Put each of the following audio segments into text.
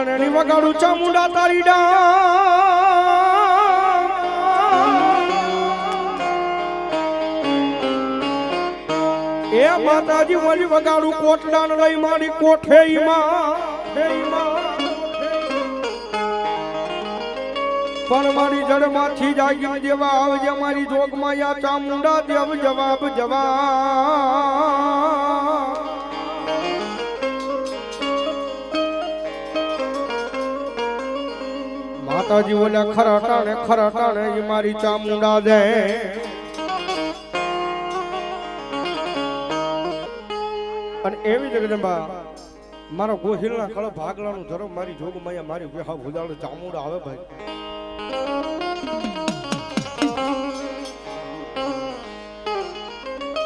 દણની વગાડું ચામુંડા તારી ડા એ માતાજી વળી વગાડું કોટડાન લઈ મારી કોઠે પણ મારી જડમાંથી જાગી જેવા આવજે, મારી જોગમાં યા ચામુંડા દેવ જવાબ જવાબ માતાજી ઓલા ખરા ટાણે એ મારી ચામુંડા દે. અને એવી જગદંબા મારો ગોહિલના કળ ભાગલાનું ધરો, મારી જોગ માયા મારી વિહા ભૂદાળ ચામુંડા આવે ભાઈ.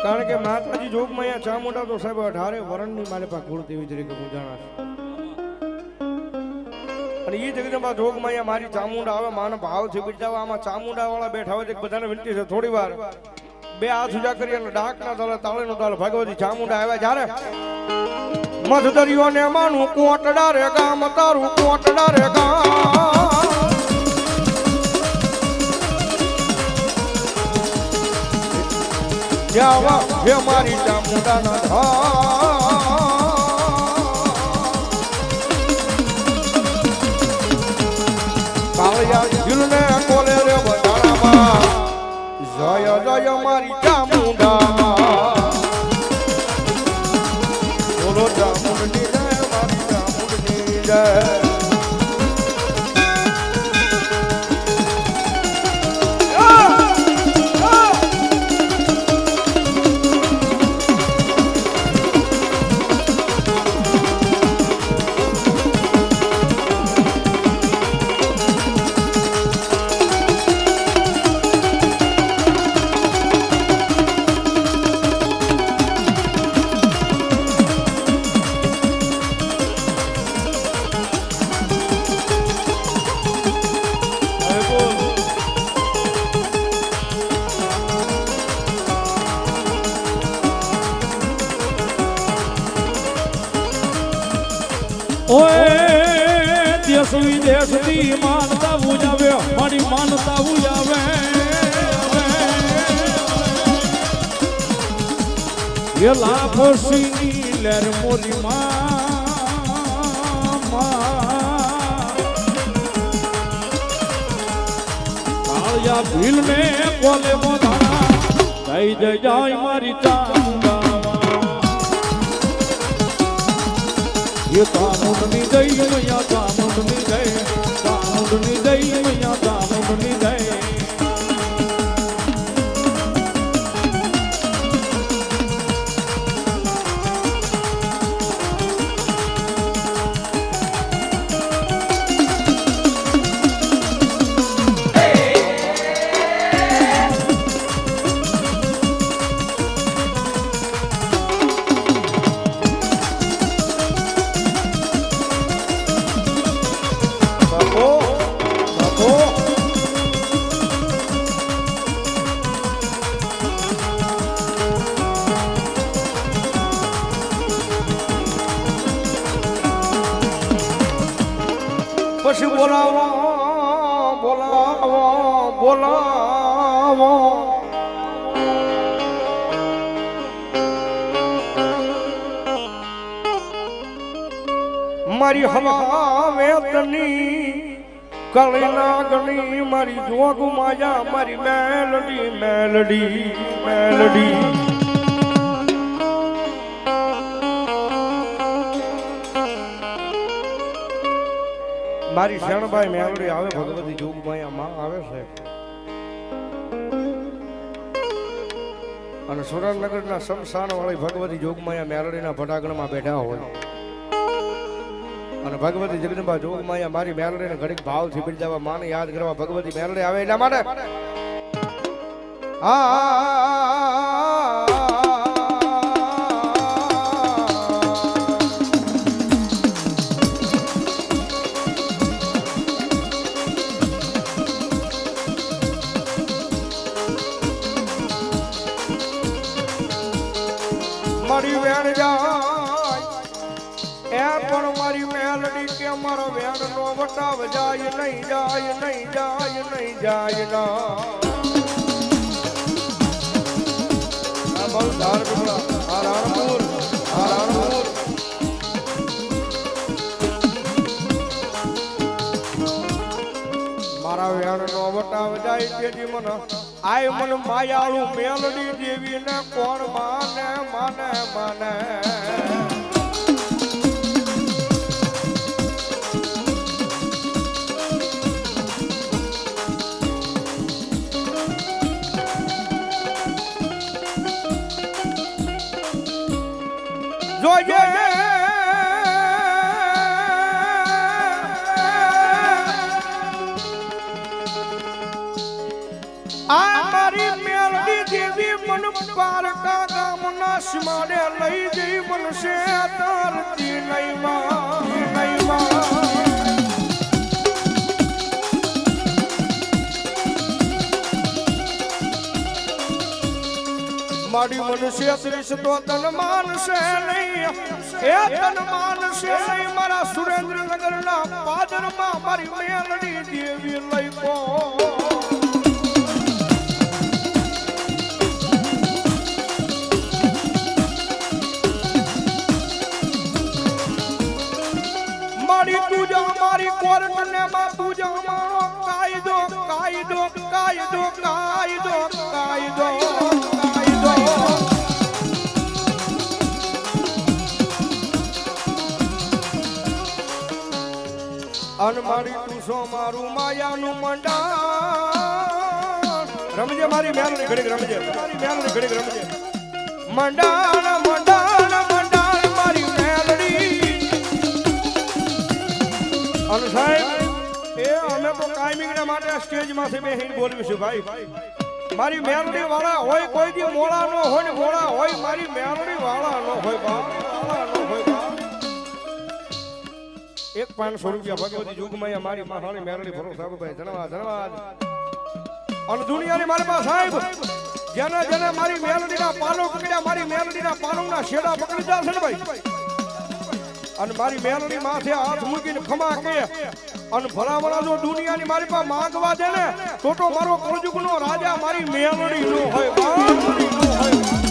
કારણ કે માતાજી જોગ માયા ચામુંડા તો સાહેબ અઢારે વરણની મારે પાસે કુળદેવી તરીકે હું જાણા છું. અને એ જગદંબા જોગ માયા મારી ચામુંડા આવે, માનો ભાવ છે બિરદાવા આમાં ચામુંડા વાળા બેઠા હોય બધાને વિનંતી છે, થોડી વાર. બે હાથ ઉજા કરી અને ડાક ના તાલે તાળે નો તાળ ભગવતી ચામુંડા આવ્યા જ્યારે. મધદરિયો ને માનું, કોટડા રે ગામ, તારું કોટડા રે ગામ. જાવા હે મારી ચામુંડા ના ચામુંડની જય મારી ચામુંડની જય સુધી માનતા ઉજાવે મારી માનતા ઉજાવે એ લાખો સિંહ લેર મોરી. કાળિયા ભીલ ને બોલે મોધા જય જય જય મારી ચાંદા. બોલાવો મારી હવા વેતની કળના ગણી મારી જોગ માયા, મારી મેલડી મેલડી મેલડી. મારી શરણભાઈ મેલડી આવે ભગવતી જોગ માયા માં આવે છે. અને સુરેન્દ્રનગરના શમશાન વાળી ભગવતી જોગમાયા મેલડીના ભટાગણમાં બેઠા હોય. અને ભગવતી જગદંબા જોગમાયા મારી મેલડીને ઘડીક ભાવથી બિરદાવા માને યાદ કરવા ભગવતી મેલડી આવે એટલા માટે. આ મારી વેણ જાય. પણ મારી મેલડી કે મારો વેણ નો વટાવ જાય, નહીં જાય નહીં જાય નહીં જાય ના. બહુ ધાર રાણપુર મારા વેણ નો વટાવ જાય તેથી મન આય મન માયાળુ મેલડી દેવી ને કોણ માને માને માને. ગામના સીમાડે લઈ જઈ મનશે તારતી નહીં માં મારી મનુષ્ય ત્રીસ તો તન માનશે નહીં. એ તન માનશે નહીં મારા સુરેન્દ્રનગર ના પાદરમાં મારી મેલડી દેવી લઈ અન મારી તુસો મારું માયાનું મંડાણ. રમજે મારી મેલની ઘડીક રમજે, મારી મેલની ઘડીક રમજે. મંડાણ મંડાણ મંડાણ મારી મેલડી અન સાહેબ, એ અમે તો કાયમિંગના માટે સ્ટેજમાંથી બેસીને બોલવીશું ભાઈ. મારી મેલડી વાળા હોય કોઈ દી મોળા નો હોય મોળા હોય મારી મેલડી વાળા નો હોય બા એક પાંચસો રૂપિયા ભગવતી જુગમાં મારી મહાણી મેરણી ભરો સાહેબભાઈ ધન્યવાદ ધન્યવાદ. અને દુનિયાની મારી પાસે સાહેબ જેને જેને મારી મેલડીના પાલો પકડ્યા મારી મેલડીના પાલોના શેડા પકડી જશે ને ભાઈ. અને મારી મેલડી માથે હાથ મૂકીને ખમા કે અને ભલામણા જો દુનિયાની મારી પાસે માંગવા દે ને તો તો મારો કળજુગનો રાજા મારી મેલડી નો હોય. મેલડી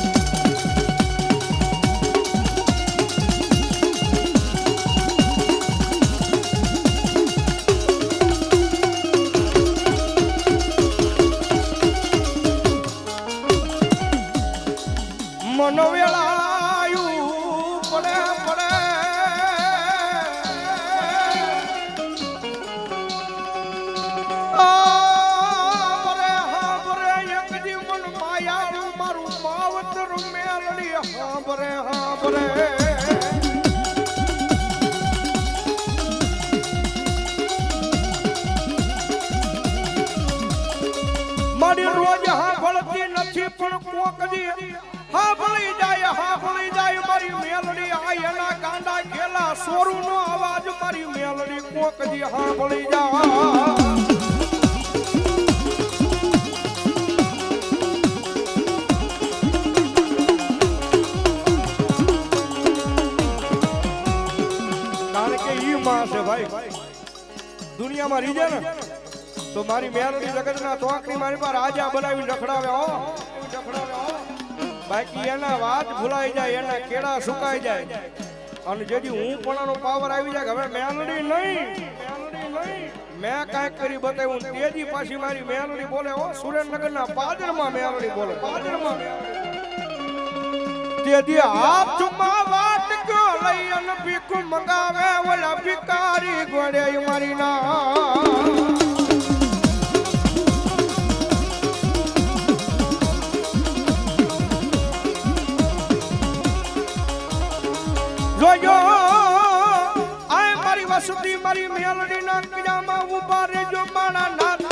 નો હોય મનવેળાયું પડે. પડે જીવન માયાળું મારું રોજ હાંભળતી ખેલા નો અવાજ મારી મેલડી કોક દી હાંભળી જાય કારણ કે ઈ માં છે ભાઈ. દુનિયામાં રીજે ને, તો મારી મેલડી જગતના ચોકડી મારી પાસે રાજા બનાવી લખડાવે હો. બાકી એના વાત ભૂલાઈ જાય, એના કેળા સુકાઈ જાય. અને જેથી હું પણાનો પાવર આવી જાય હવે મેલડી નહીં. મેં કાંઈક કરી બતાવ્યું. તેજી પાછી મારી મેલડી બોલે હો સુરેન્દ્રનગરના પાદરમાં મેલડી બોલે. પાદરમાં હાથ ચુમા વાટ કયો લઈ અને ભીખ મંગાવે, ઓલા ભિકારી ગોળે મારી ના. જોજો આય મારી વસતી મારી મેલડી ના કજામાં ઊભા રહેજો માણા ના